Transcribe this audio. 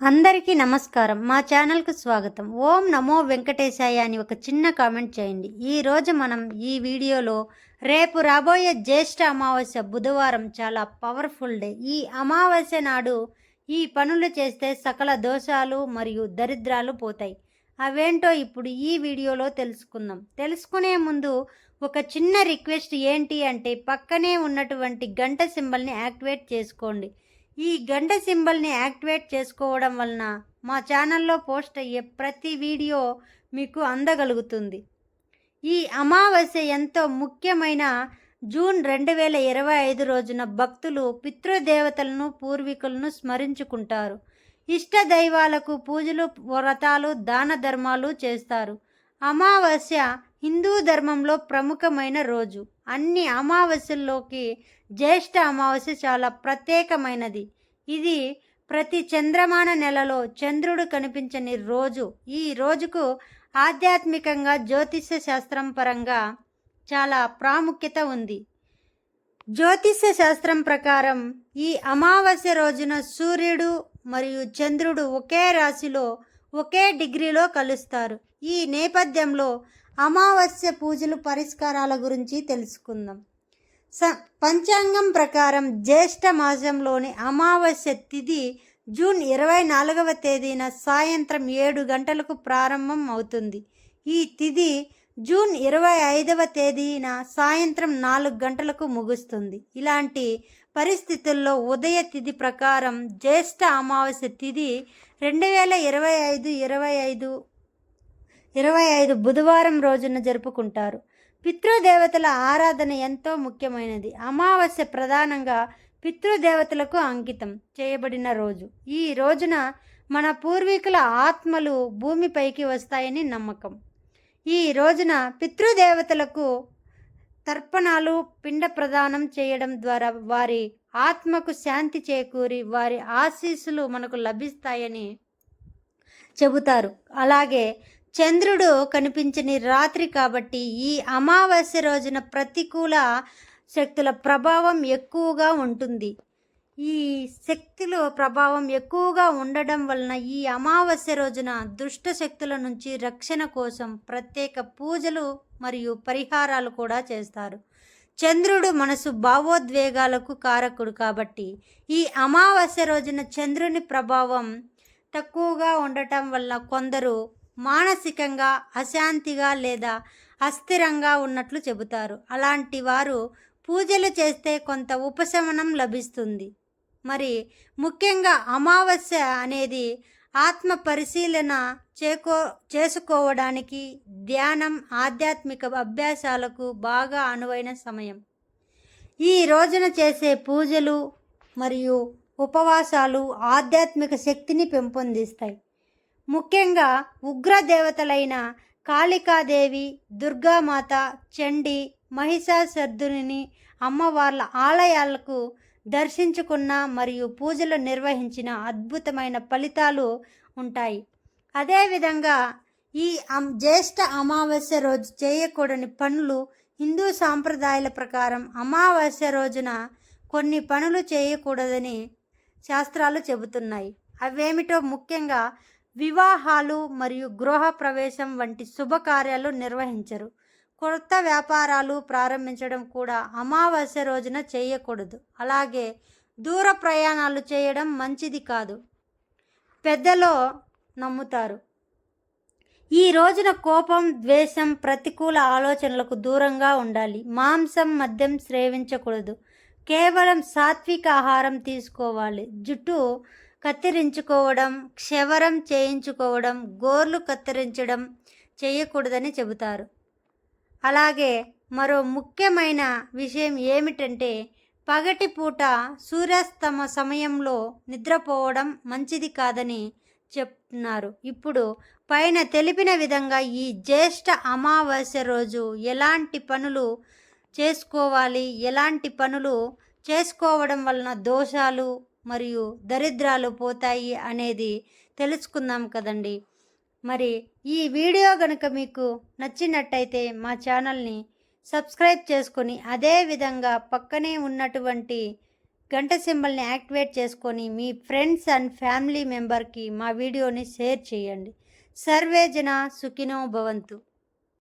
అందరికీ నమస్కారం. మా ఛానల్కు స్వాగతం. ఓం నమో వెంకటేశాయ అని ఒక చిన్న కామెంట్ చేయండి. ఈరోజు మనం ఈ వీడియోలో రేపు రాబోయే జ్యేష్ఠ అమావాస్య బుధవారం చాలా పవర్ఫుల్ డే. ఈ అమావాస్య నాడు ఈ పనులు చేస్తే సకల దోషాలు మరియు దరిద్రాలు పోతాయి. అవేంటో ఇప్పుడు ఈ వీడియోలో తెలుసుకుందాం. తెలుసుకునే ముందు ఒక చిన్న రిక్వెస్ట్ ఏంటి అంటే పక్కనే ఉన్నటువంటి గంట సింబల్ని యాక్టివేట్ చేసుకోండి. ఈ గంట సింబల్ని యాక్టివేట్ చేసుకోవడం వలన మా ఛానల్లో పోస్ట్ అయ్యే ప్రతి వీడియో మీకు అందగలుగుతుంది. ఈ అమావాస్య ఎంతో ముఖ్యమైన జూన్ రెండు వేల ఇరవై ఐదు రోజున భక్తులు పితృదేవతలను పూర్వీకులను స్మరించుకుంటారు. ఇష్ట దైవాలకు పూజలు వ్రతాలు దాన ధర్మాలు చేస్తారు. అమావాస్య హిందూ ధర్మంలో ప్రముఖమైన రోజు. అన్ని అమావాస్యల్లోకి జ్యేష్ఠ అమావాస్య చాలా ప్రత్యేకమైనది. ఇది ప్రతి చంద్రమాన నెలలో చంద్రుడు కనిపించని రోజు. ఈ రోజుకు ఆధ్యాత్మికంగా జ్యోతిష్య శాస్త్రం పరంగా చాలా ప్రాముఖ్యత ఉంది. జ్యోతిష్య శాస్త్రం ప్రకారం ఈ అమావాస్య రోజున సూర్యుడు మరియు చంద్రుడు ఒకే రాశిలో ఒకే డిగ్రీలో కలుస్తారు. ఈ నేపథ్యంలో అమావాస్య పూజలు పరిష్కారాల గురించి తెలుసుకుందాం. స పంచాంగం ప్రకారం జ్యేష్ఠ మాసంలోని అమావాస్య తిథి జూన్ ఇరవై నాలుగవ తేదీన సాయంత్రం ఏడు గంటలకు ప్రారంభం అవుతుంది. ఈ తిథి జూన్ ఇరవై ఐదవ తేదీన సాయంత్రం నాలుగు గంటలకు ముగుస్తుంది. ఇలాంటి పరిస్థితుల్లో ఉదయ తిథి ప్రకారం జ్యేష్ఠ అమావాస్య తిథి రెండు వేల ఇరవై ఐదు ఇరవై ఐదు ఇరవై ఐదు బుధవారం రోజున జరుపుకుంటారు. పితృదేవతల ఆరాధన ఎంతో ముఖ్యమైనది. అమావాస్య ప్రధానంగా పితృదేవతలకు అంకితం చేయబడిన రోజు. ఈ రోజున మన పూర్వీకుల ఆత్మలు భూమిపైకి వస్తాయని నమ్మకం. ఈ రోజున పితృదేవతలకు తర్పణాలు పిండ ప్రదానం చేయడం ద్వారా వారి ఆత్మకు శాంతి చేకూరి వారి ఆశీస్సులు మనకు లభిస్తాయని చెబుతారు. అలాగే చంద్రుడు కనిపించని రాత్రి కాబట్టి ఈ అమావాస్య రోజున ప్రతికూల శక్తుల ప్రభావం ఎక్కువగా ఉంటుంది. ఈ శక్తుల ప్రభావం ఎక్కువగా ఉండడం వలన ఈ అమావాస్య రోజున దుష్ట శక్తుల నుంచి రక్షణ కోసం ప్రత్యేక పూజలు మరియు పరిహారాలు కూడా చేస్తారు. చంద్రుడు మనసు భావోద్వేగాలకు కారకుడు కాబట్టి ఈ అమావాస్య రోజున చంద్రుని ప్రభావం తక్కువగా ఉండటం వల్ల కొందరు మానసికంగా అశాంతిగా లేదా అస్థిరంగా ఉన్నట్లు చెబుతారు. అలాంటి వారు పూజలు చేస్తే కొంత ఉపశమనం లభిస్తుంది. మరి ముఖ్యంగా అమావాస్య అనేది ఆత్మ పరిశీలన చేకో చేసుకోవడానికి ధ్యానం ఆధ్యాత్మిక అభ్యాసాలకు బాగా అనువైన సమయం. ఈ రోజున చేసే పూజలు మరియు ఉపవాసాలు ఆధ్యాత్మిక శక్తిని పెంపొందిస్తాయి. ముఖ్యంగా ఉగ్ర దేవతలైన కాళికాదేవి దుర్గామాత చండి మహిషాసర్దుని అమ్మవార్ల ఆలయాలకు దర్శించుకున్న మరియు పూజలు నిర్వహించిన అద్భుతమైన ఫలితాలు ఉంటాయి. అదేవిధంగా ఈ జ్యేష్ఠ అమావాస్య రోజు చేయకూడని పనులు హిందూ సాంప్రదాయాల ప్రకారం అమావాస్య రోజున కొన్ని పనులు చేయకూడదని శాస్త్రాలు చెబుతున్నాయి. అవేమిటో ముఖ్యంగా వివాహాలు మరియు గృహ ప్రవేశం వంటి శుభకార్యాలు నిర్వహించరు. కొత్త వ్యాపారాలు ప్రారంభించడం కూడా అమావాస్య రోజున చేయకూడదు. అలాగే దూర ప్రయాణాలు చేయడం మంచిది కాదు. పెద్దలో నమ్ముతారు. ఈ రోజున కోపం ద్వేషం ప్రతికూల ఆలోచనలకు దూరంగా ఉండాలి. మాంసం మద్యం సేవించకూడదు కేవలం సాత్విక ఆహారం తీసుకోవాలి. జుట్టు కత్తిరించుకోవడం క్షవరం చేయించుకోవడం గోర్లు కత్తిరించడం చేయకూడదని చెబుతారు. అలాగే మరో ముఖ్యమైన విషయం ఏమిటంటే పగటిపూట సూర్యాస్తమ సమయంలో నిద్రపోవడం మంచిది కాదని చెప్తున్నారు. ఇప్పుడు పైన తెలిపిన విధంగా ఈ జ్యేష్ఠ అమావాస్య రోజు ఎలాంటి పనులు చేసుకోవాలి ఎలాంటి పనులు చేసుకోవడం వలన దోషాలు మరియు దరిద్రాలు పోతాయి అనేది తెలుసుకుందాం కదండి. మరి ఈ వీడియో కనుక మీకు నచ్చినట్టయితే మా ఛానల్ని సబ్స్క్రైబ్ చేసుకొని అదే విధంగా పక్కనే ఉన్నటువంటి గంట సింబల్ని యాక్టివేట్ చేసుకొని మీ ఫ్రెండ్స్ అండ్ ఫ్యామిలీ మెంబర్కి మా వీడియోని షేర్ చేయండి. సర్వే జన సుఖినో భవంతు.